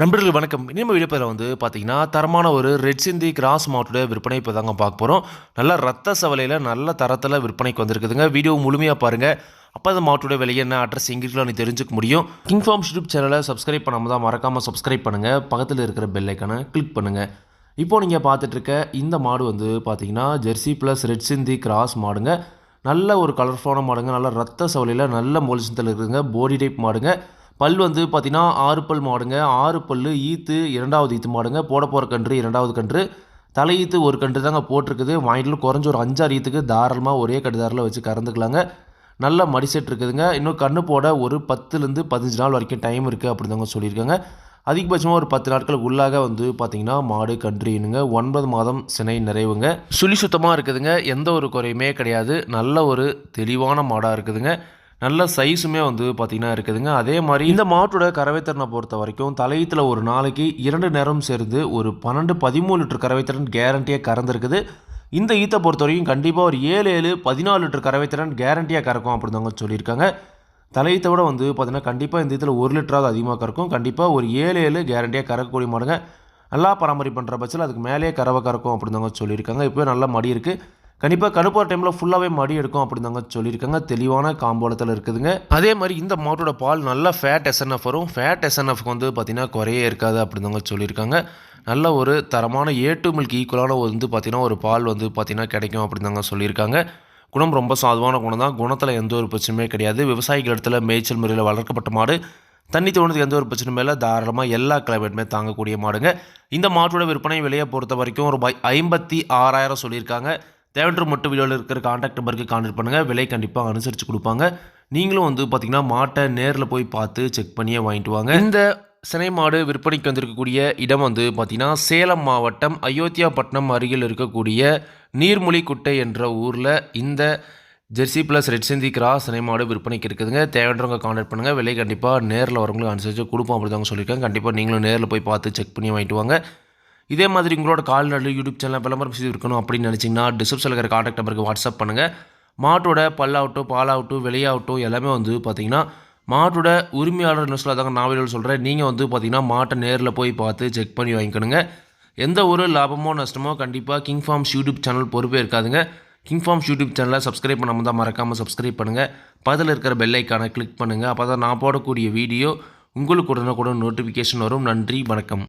நண்பர்கள் வணக்கம். இனிமே வீடியோவில் வந்து பார்த்தீங்கன்னா தரமான ஒரு ரெட் சிந்தி கிராஸ் மாட்டோட விற்பனை இப்போ தாங்க பார்க்க போகிறோம் நல்ல ரத்த சவலையில் நல்ல தரத்தில் விற்பனைக்கு வந்திருக்குதுங்க. வீடியோ முழுமையாக பாருங்கள் அப்போ அந்த மாட்டோட விலை என்ன அட்ரஸ் எங்கிருக்கலாம் நீ தெரிஞ்சுக்க முடியும். கிங் ஃபார்ம் யூடியூப் சேனலை சப்ஸ்கிரைப் பண்ணாமல் தான் மறக்காமல் சப்ஸ்கிரைப் பண்ணுங்கள் பக்கத்தில் இருக்கிற பெல்லைக்கான கிளிக் பண்ணுங்கள் இப்போது நீங்கள் பார்த்துட்ருக்க இந்த மாடு வந்து பார்த்தீங்கன்னா Jersey plus red Sindhi cross மாடுங்க நல்ல ஒரு கலர்ஃபுல்லான மாடுங்க நல்ல ரத்த சவலையில் நல்ல மொலிசத்தில் இருக்குதுங்க. போடி டைப் மாடுங்க பல் வந்து பார்த்தீங்கன்னா ஆறு பல் மாடுங்க. ஆறு பல் ஈத்து இரண்டாவது ஈத்து மாடுங்க. போட போகிற கன்று இரண்டாவது கன்று. தலை ஈத்து ஒரு கன்று தாங்க போட்டிருக்குது. வாங்கிட்டு குறைஞ்ச ஒரு அஞ்சாறு ஈத்துக்கு தாராளமாக ஒரே கடுதாரில் வச்சு கறந்துக்கலாங்க. நல்ல மடிசெட் இருக்குதுங்க. இன்னும் கண்ணு போட ஒரு பத்துலேருந்து பதினஞ்சு நாள் வரைக்கும் டைம் இருக்குது அப்படிதாங்க சொல்லியிருக்காங்க. அதிகபட்சமாக ஒரு பத்து நாட்களுக்கு உள்ளாக வந்து பார்த்தீங்கன்னா மாடு கன்று இனுங்க ஒன்பது மாதம் சினை நிறைவுங்க. சுழி சுத்தமாக இருக்குதுங்க. எந்த ஒரு குறையுமே கிடையாது. நல்ல ஒரு தெளிவான மாடாக இருக்குதுங்க. நல்ல சைஸுமே வந்து பார்த்திங்கன்னா இருக்குதுங்க. அதே மாதிரி இந்த மாட்டோட கறவைத்திறனை பொறுத்த வரைக்கும் தலையத்தில் ஒரு நாளைக்கு இரண்டு நேரம் சேர்ந்து ஒரு பன்னெண்டு பதிமூணு லிட்டர் கறவைத்திறன் கேரண்டியாக கறந்துருக்குது. இந்த ஈத்தை பொறுத்த வரைக்கும் கண்டிப்பாக ஒரு ஏழு ஏழு பதினாலு லிட்டர் கறவைத்திறன் கேரண்டியாக கறக்கும் அப்படிதாங்க சொல்லியிருக்காங்க. தலையத்தை விட வந்து பார்த்திங்கன்னா கண்டிப்பாக இந்த இதில் ஒரு லிட்டராவது அதிகமாக கறக்கும். கண்டிப்பாக ஒரு ஏழு ஏழு கேரண்டியாக கறக்கக்கூடிய மாடுங்க. நல்லா பராமரிப்பு பண்ணுற பட்சத்தில் அதுக்கு மேலேயே கறவை கறக்கும் அப்படிதாங்க சொல்லியிருக்காங்க. இப்போ நல்ல மடி இருக்குது கண்டிப்பாக கணுப்போற டைமில் ஃபுல்லாகவே மடி எடுக்கும் அப்படிதாங்க சொல்லியிருக்காங்க. தெளிவான காம்போலத்தில் இருக்குதுங்க. அதே மாதிரி இந்த மாட்டோட பால் நல்ல ஃபேட் எஸ்என்எஃப் வரும். ஃபேட் எஸ்என்எஃப்க்கு வந்து பார்த்திங்கன்னா குறையே இருக்காது அப்படிதாங்க சொல்லியிருக்காங்க. நல்ல ஒரு தரமான ஏ டு மில்க் ஈக்குவலான வந்து பார்த்திங்கன்னா ஒரு பால் வந்து பார்த்திங்கன்னா கிடைக்கும் அப்படிதாங்க சொல்லியிருக்காங்க. குணம் ரொம்ப சாதுவான குணம் தான். குணத்தில் எந்த ஒரு பிரச்சனையுமே கிடையாது. விவசாயிகள் இடத்துல மேய்ச்சல் முறையில் வளர்க்கப்பட்ட மாடு தண்ணி தோணுது எந்த ஒரு பிரச்சனையும் இல்லை. தாராளமாக எல்லா கிளைமேட்டுமே தாங்கக்கூடிய மாடுங்க. இந்த மாட்டோட விற்பனை விலையை பொறுத்த வரைக்கும் ஒரு ஐம்பத்தி ஆறாயிரம் சொல்லியிருக்காங்க. தேவைன்ற மட்டும் வீடியோவில் இருக்கிற காண்டாக்ட் நம்பருக்கு கான்டாக்ட் பண்ணுங்கள் விலை கண்டிப்பாக அனுசரித்து கொடுப்பாங்க. நீங்களும் வந்து பார்த்திங்கன்னா மாட்டை நேரில் போய் பார்த்து செக் பண்ணியே வாங்கிட்டு வாங்க. இந்த சினை மாடு விற்பனைக்கு வந்திருக்கக்கூடிய இடம் வந்து பார்த்திங்கன்னா சேலம் மாவட்டம் அயோத்தியாப்பட்டினம் அருகில் இருக்கக்கூடிய நீர்மொழிக்குட்டை என்ற ஊரில் இந்த Jersey plus red Sindhi cross சினை மாடு விற்பனைக்கு இருக்குதுங்க. தேவைன்றவங்க கான்டாக்ட் பண்ணுங்கள் விலை கண்டிப்பாக நேரில் வரவங்களுக்கு அனுசரித்து கொடுப்போம் அப்படி தாங்க சொல்லியிருக்காங்க. கண்டிப்பாக நீங்களும் நேரில் போய் பார்த்து செக் பண்ணி வாங்கிட்டு வாங்க. இதே மாதிரி உங்களோட கால்நடை யூடியூப் சேனல் விளம்பரம் செய்து இருக்கணும் அப்படின்னு நினச்சிங்கன்னா டிஸ்கிரிப்ஷனில் இருக்கிற காண்டாக்ட் நம்பருக்கு வாட்ஸ்அப் பண்ணுங்கள் மாட்டோட பல்லாகட்டும் பாலாகட்டும் விலையாகட்டும் எல்லாமே வந்து பார்த்தீங்கன்னா மாட்டோட உரிமையாளர் நியூஸில் தாங்க நான் சொல்கிறேன் நீங்கள் வந்து பார்த்தீங்கன்னா மாட்டை நேரில் போய் பார்த்து செக் பண்ணி வாங்கிக்கணுங்க. எந்த ஒரு லாபமோ நஷ்டமோ கண்டிப்பாக கிங் ஃபார்ம்ஸ் யூடியூப் சேனல் பொறுப்பே இருக்காதுங்க. கிங் ஃபார்ம்ஸ் யூடியூப் சேனலை சப்ஸ்கிரைப் பண்ணாமல் தான் மறக்காமல் சப்ஸ்கிரைப் பண்ணுங்கள் பதில் இருக்கிற பெல்லைக்கான கிளிக் பண்ணுங்கள் அப்போ தான் நான் போடக்கூடிய வீடியோ உங்களுக்கு உடனே கூட நோட்டிஃபிகேஷன் வரும். நன்றி வணக்கம்.